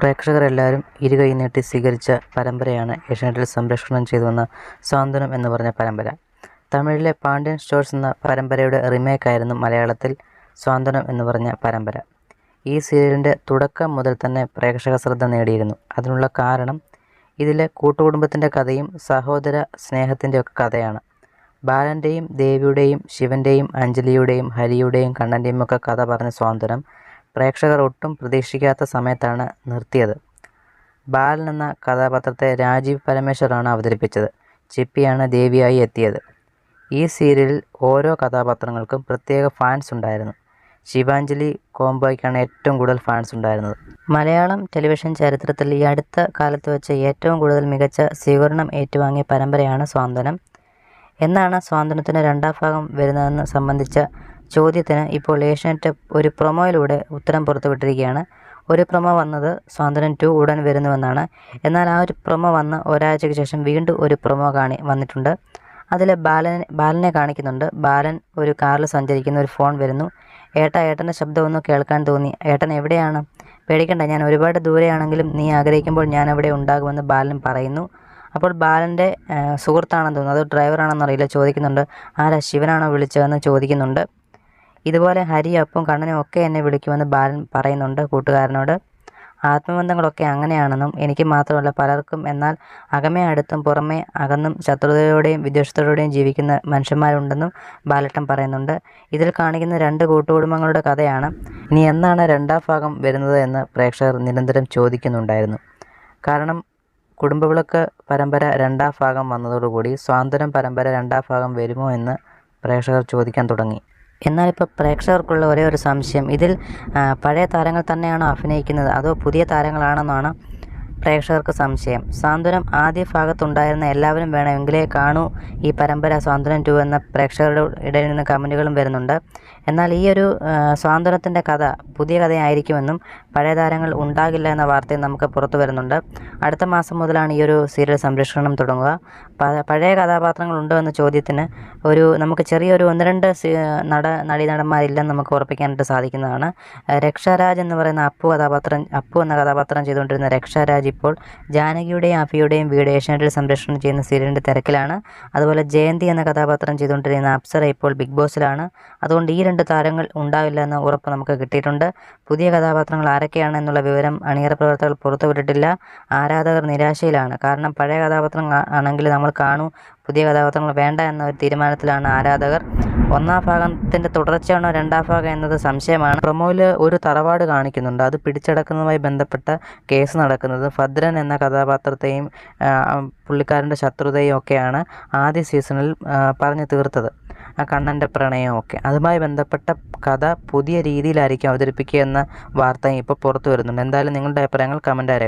പ്രേക്ഷകരെല്ലാവരും ഇരുകൈ നീട്ടി സ്വീകരിച്ച പരമ്പരയാണ് ഏഷ്യാനെറ്റിൽ സംരക്ഷണം ചെയ്തു വന്ന സാന്ത്വനം എന്ന് പറഞ്ഞ പരമ്പര. തമിഴിലെ പാണ്ഡ്യൻ സ്റ്റോഴ്സ് എന്ന പരമ്പരയുടെ റിമേക്കായിരുന്നു മലയാളത്തിൽ സ്വാന്തനം എന്ന് പറഞ്ഞ പരമ്പര. ഈ സീരിയലിന്റെ തുടക്കം മുതൽ തന്നെ പ്രേക്ഷക ശ്രദ്ധ നേടിയിരുന്നു. അതിനുള്ള കാരണം ഇതിലെ കൂട്ടുകുടുംബത്തിന്റെ കഥയും സഹോദര സ്നേഹത്തിന്റെ ഒക്കെ കഥയാണ്. ബാലന്റെയും ദേവിയുടെയും ശിവന്റെയും അഞ്ജലിയുടെയും ഹരിയുടെയും കണ്ണന്റെയും ഒക്കെ കഥ പറഞ്ഞ സ്വാതന്ത്ര്യം പ്രേക്ഷകർ ഒട്ടും പ്രതീക്ഷിക്കാത്ത സമയത്താണ് നിർത്തിയത്. ബാലൻ എന്ന കഥാപാത്രത്തെ രാജീവ് പരമേശ്വറാണ് അവതരിപ്പിച്ചത്. ചിപ്പിയാണ് ദേവിയായി എത്തിയത്. ഈ സീരിയലിൽ ഓരോ കഥാപാത്രങ്ങൾക്കും പ്രത്യേക ഫാൻസ് ഉണ്ടായിരുന്നു. ശിവാഞ്ജലി കോംബോയ്ക്കാണ് ഏറ്റവും കൂടുതൽ ഫാൻസ് ഉണ്ടായിരുന്നത്. മലയാളം ടെലിവിഷൻ ചരിത്രത്തിൽ ഈ അടുത്ത കാലത്ത് വെച്ച് ഏറ്റവും കൂടുതൽ മികച്ച സ്വീകരണം ഏറ്റുവാങ്ങിയ പരമ്പരയാണ് സ്വാന്തനം. എന്നാണ് സ്വാതന്ത്ര്യത്തിന്റെ രണ്ടാം ഭാഗം വരുന്നതെന്ന് സംബന്ധിച്ച ചോദ്യത്തിന് ഇപ്പോൾ ഏഷ്യാനെറ്റ് ഒരു പ്രൊമോയിലൂടെ ഉത്തരം പുറത്തുവിട്ടിരിക്കുകയാണ്. ഒരു പ്രൊമോ വന്നത് സ്വാതന്ത്ര്യം ടു ഉടൻ വരുന്നുവെന്നാണ്. എന്നാൽ ആ ഒരു പ്രൊമോ വന്ന് ഒരാഴ്ചയ്ക്ക് ശേഷം വീണ്ടും ഒരു പ്രൊമോ കാണി വന്നിട്ടുണ്ട്. അതിൽ ബാലൻ ബാലനെ കാണിക്കുന്നുണ്ട്. ബാലൻ ഒരു കാറിൽ സഞ്ചരിക്കുന്ന ഒരു ഫോൺ വരുന്നു. ഏട്ട ഏട്ടന്റെ ശബ്ദമൊന്നും കേൾക്കാൻ തോന്നി. ഏട്ടൻ എവിടെയാണ്? പേടിക്കണ്ട ഞാൻ ഒരുപാട് ദൂരെയാണെങ്കിലും നീ ആഗ്രഹിക്കുമ്പോൾ ഞാൻ അവിടെ ഉണ്ടാകുമെന്ന് ബാലൻ പറയുന്നു. അപ്പോൾ ബാലന്റെ സുഹൃത്താണെന്ന് തോന്നുന്നു. അത് ഡ്രൈവറാണെന്ന് അറിയില്ല ചോദിക്കുന്നുണ്ട്. ആരാ ശിവനാണോ വിളിച്ചതെന്ന് ചോദിക്കുന്നുണ്ട്. ഇതുപോലെ ഹരി അപ്പും കണ്ണനും ഒക്കെ എന്നെ വിളിക്കുമെന്ന് ബാലൻ പറയുന്നുണ്ട് കൂട്ടുകാരനോട്. ആത്മബന്ധങ്ങളൊക്കെ അങ്ങനെയാണെന്നും എനിക്ക് മാത്രമല്ല പലർക്കും. എന്നാൽ അകമേ അടുത്തും പുറമേ അകന്നും ശത്രുതയോടെയും വിദ്വേഷത്തോടെയും ജീവിക്കുന്ന മനുഷ്യന്മാരുണ്ടെന്നും ബാലട്ടൻ പറയുന്നുണ്ട്. ഇതിൽ കാണിക്കുന്ന രണ്ട് കൂട്ടുകുടുംബങ്ങളുടെ കഥയാണ് ഇനി എന്നാണ് രണ്ടാം ഭാഗം വരുന്നത് എന്ന് പ്രേക്ഷകർ നിരന്തരം ചോദിക്കുന്നുണ്ടായിരുന്നു. കാരണം കുടുംബവിളക്ക് പരമ്പര രണ്ടാം ഭാഗം വന്നതോടുകൂടി സ്വാതന്ത്ര്യം പരമ്പര രണ്ടാം ഭാഗം വരുമോ എന്ന് പ്രേക്ഷകർ ചോദിക്കാൻ തുടങ്ങി. എന്നാൽ ഇപ്പോൾ പ്രേക്ഷകർക്കുള്ള ഒരേ ഒരു സംശയം. ഇതിൽ പഴയ താരങ്ങൾ തന്നെയാണോ അഭിനയിക്കുന്നത്? അതോ പുതിയ താരങ്ങളാണെന്നാണ് പ്രേക്ഷകർക്ക് സംശയം. സാന്ത്വനം ആദ്യ ഭാഗത്തുണ്ടായിരുന്ന എല്ലാവരും വേണമെങ്കിലേ കാണൂ ഈ പരമ്പര സാന്ത്വനം ടു എന്ന പ്രേക്ഷകരുടെ ഇടയിൽ നിന്ന് കമന്റുകളും വരുന്നുണ്ട്. എന്നാൽ ഈ ഒരു സ്വാതന്ത്ര്യത്തിന്റെ കഥ പുതിയ കഥയായിരിക്കുമെന്നും പഴയ താരങ്ങൾ ഉണ്ടാകില്ല എന്ന വാർത്തയും നമുക്ക് പുറത്തു വരുന്നുണ്ട്. അടുത്ത മാസം മുതലാണ് ഈ ഒരു സീരിയൽ സംരക്ഷണം തുടങ്ങുക. പഴയ കഥാപാത്രങ്ങൾ ഉണ്ടോ എന്ന ചോദ്യത്തിന് ഒരു നമുക്ക് ചെറിയൊരു ഒന്ന് രണ്ട് നട നടീനടന്മാരില്ലെന്ന് നമുക്ക് ഉറപ്പിക്കാനായിട്ട് സാധിക്കുന്നതാണ്. രക്ഷാരാജ് എന്ന് പറയുന്ന അപ്പു കഥാപാത്രം അപ്പു എന്ന കഥാപാത്രം ചെയ്തുകൊണ്ടിരുന്ന രക്ഷാരാജ് ഇപ്പോൾ ജാനകിയുടെയും അഫിയുടെയും വീട് ഏഷ്യാനെറ്റിൽ സംരക്ഷണം ചെയ്യുന്ന സീരിയലിന്റെ തിരക്കിലാണ്. അതുപോലെ ജയന്തി എന്ന കഥാപാത്രം ചെയ്തുകൊണ്ടിരിക്കുന്ന അപ്സര ഇപ്പോൾ ബിഗ് ബോസിലാണ്. അതുകൊണ്ട് ഈ രണ്ട് താരങ്ങൾ ഉണ്ടാവില്ല എന്ന ഉറപ്പ് നമുക്ക് കിട്ടിയിട്ടുണ്ട്. പുതിയ കഥാപാത്രങ്ങൾ ആരൊക്കെയാണ് എന്നുള്ള വിവരം അണിയറ പ്രവർത്തകർ പുറത്തുവിട്ടിട്ടില്ല. ആരാധകർ നിരാശയിലാണ്. കാരണം പഴയ കഥാപാത്രം ആണെങ്കിൽ നമ്മൾ കാണൂ പുതിയ കഥാപാത്രങ്ങൾ വേണ്ട എന്ന ഒരു തീരുമാനത്തിലാണ് ആരാധകർ. ഒന്നാം ഭാഗത്തിന്റെ തുടർച്ചയാണോ രണ്ടാം ഭാഗം എന്നത് സംശയമാണ്. പ്രൊമോയിൽ ഒരു തറവാട് കാണിക്കുന്നുണ്ട്. അത് പിടിച്ചടക്കുന്നതുമായി ബന്ധപ്പെട്ട കേസ് നടക്കുന്നത് ഭദ്രൻ എന്ന കഥാപാത്രത്തെയും പുള്ളിക്കാരന്റെ ശത്രുതയും ഒക്കെയാണ് ആദ്യ സീസണിൽ പറഞ്ഞു തീർത്തത്. ആ കണ്ണന്റെ പ്രണയം ഒക്കെ. അതുമായി ബന്ധപ്പെട്ട കഥ പുതിയ രീതിയിലായിരിക്കും അവതരിപ്പിക്കുക എന്ന വാർത്ത ഇപ്പോൾ പുറത്തു വരുന്നുണ്ട്. എന്തായാലും നിങ്ങളുടെ അഭിപ്രായങ്ങൾ കമന്റ് കമന്റായി